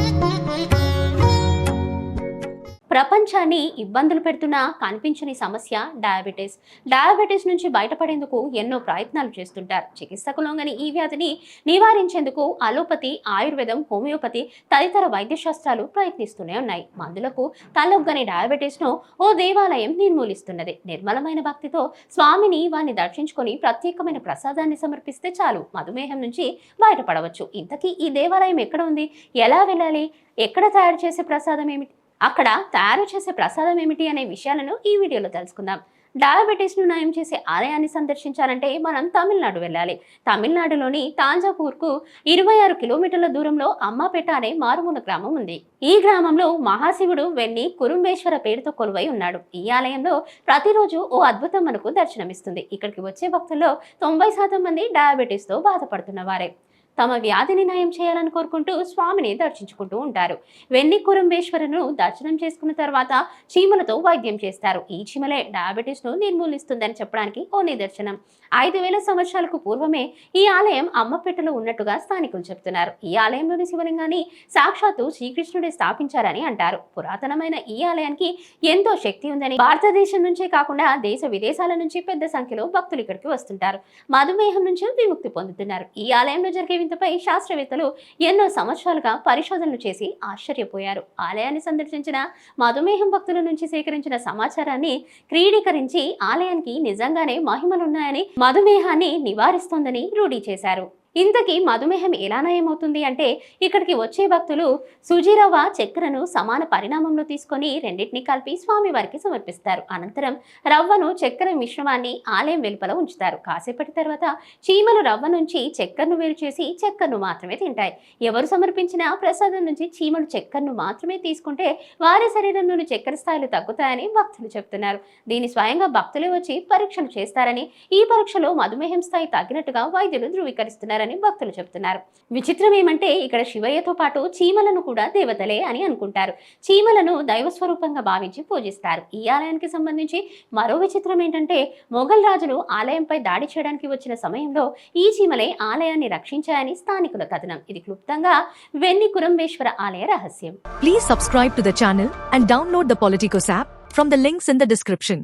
Thank you. ప్రపంచాన్ని ఇబ్బందులు పెడుతున్న కనిపించని సమస్య డయాబెటీస్. డయాబెటీస్ నుంచి బయటపడేందుకు ఎన్నో ప్రయత్నాలు చేస్తుంటారు. చికిత్సకు లొంగని ఈ వ్యాధిని నివారించేందుకు అలోపతి ఆయుర్వేదం హోమియోపతి తదితర వైద్య శాస్త్రాలు ప్రయత్నిస్తూనే ఉన్నాయి. మందులకు తలొగ్గని డయాబెటీస్ను ఓ దేవాలయం నిర్మూలిస్తున్నది. నిర్మలమైన భక్తితో స్వామిని వారిని దర్శించుకొని ప్రత్యేకమైన ప్రసాదాన్ని సమర్పిస్తే చాలు. మధుమేహం నుంచి బయటపడవచ్చు. ఇంతకీ ఈ దేవాలయం ఎక్కడ ఉంది? ఎలా వెళ్ళాలి? ఎక్కడ తయారు చేసే ప్రసాదం ఏమిటి? అక్కడ తయారు చేసే ప్రసాదం ఏమిటి అనే విషయాలను ఈ వీడియోలో తెలుసుకుందాం. డయాబెటీస్ను నయం చేసే ఆలయాన్ని సందర్శించాలంటే మనం తమిళనాడు వెళ్ళాలి. తమిళనాడులోని తాంజాపూర్కు ఇరవై ఆరు కిలోమీటర్ల దూరంలో అమ్మాపేట అనే మారుమూల గ్రామం ఉంది. ఈ గ్రామంలో మహాశివుడు వెన్ని కురుంబేశ్వర పేరుతో కొలువై ఉన్నాడు. ఈ ఆలయంలో ప్రతిరోజు ఓ అద్భుతం మనకు దర్శనమిస్తుంది. ఇక్కడికి వచ్చే భక్తుల్లో తొంభై శాతం మంది డయాబెటీస్తో బాధపడుతున్న వారే. తమ వ్యాధిని నయం చేయాలని కోరుకుంటూ స్వామిని దర్శించుకుంటూ ఉంటారు. వెన్ని కురంబేశ్వరును దర్శనం చేసుకున్న తర్వాత చీమలతో వైద్యం చేస్తారు. ఈ చీమలే డయాబెటీస్ను నిర్మూలిస్తుందని చెప్పడానికి ఓ నిదర్శనం. ఐదు వేల సంవత్సరాలకు పూర్వమే ఈ ఆలయం అమ్మపెట్టలో ఉన్నట్టుగా స్థానికులు చెప్తున్నారు. ఈ ఆలయంలోని శివలింగాన్ని సాక్షాత్తు శ్రీకృష్ణుడే స్థాపించారని అంటారు. పురాతనమైన ఈ ఆలయానికి ఎంతో శక్తి ఉందని భారతదేశం నుంచే కాకుండా దేశ విదేశాల నుంచి పెద్ద సంఖ్యలో భక్తులు ఇక్కడికి వస్తుంటారు. మధుమేహం నుంచి విముక్తి పొందుతున్నారు. ఈ ఆలయంలో జరిగే వింతపై శాస్త్రవేత్తలు ఎన్నో సంవత్సరాలుగా పరిశోధనలు చేసి ఆశ్చర్యపోయారు. ఆలయాన్ని సందర్శించిన మధుమేహం భక్తుల నుంచి సేకరించిన సమాచారాన్ని క్రీడీకరించి ఆలయానికి నిజంగానే మహిమలున్నాయని మధుమేహాన్ని నివారిస్తోందని రూఢీ చేశారు. ఇంతకీ మధుమేహం ఎలా నయమవుతుంది అంటే ఇక్కడికి వచ్చే భక్తులు సుజీరవ చక్కెరను సమాన పరిణామంలో తీసుకొని రెండింటిని కలిపి స్వామివారికి సమర్పిస్తారు. అనంతరం రవ్వను చక్కెర మిశ్రమాన్ని ఆలయం వెలుపల ఉంచుతారు. కాసేపటి తర్వాత చీమలు రవ్వ నుంచి చక్కెరను వేరు చేసి చక్కెరను మాత్రమే తింటాయి. ఎవరు సమర్పించిన ప్రసాదం నుంచి చీమలు చక్కెరను మాత్రమే తీసుకుంటే వారి శరీరంలోని చక్కెర స్థాయిలు తగ్గుతాయని భక్తులు చెప్తున్నారు దీని స్వయంగా భక్తులే వచ్చి పరీక్షలు చేస్తారని ఈ పరీక్షలో మధుమేహం స్థాయి తగ్గినట్టుగా వైద్యులు ధృవీకరిస్తున్నారు. చేశారని భక్తులు చెప్తున్నారు. విచిత్రం ఏమంటే ఇక్కడ శివయ్యతో పాటు చీమలను కూడా దేవతలే అని అనుకుంటారు. చీమలను దైవ స్వరూపంగా భావించి పూజిస్తారు. ఈ ఆలయానికి సంబంధించి మరో విచిత్రం ఏంటంటే మొఘల్ రాజులు ఆలయంపై దాడి చేయడానికి వచ్చిన సమయంలో ఈ చీమలే ఆలయాన్ని రక్షించాయని స్థానికుల కథనం. ఇది క్లుప్తంగా వెన్ని కురంబేశ్వర ఆలయ రహస్యం. Please subscribe to the channel and download the Politicos app from the links in the description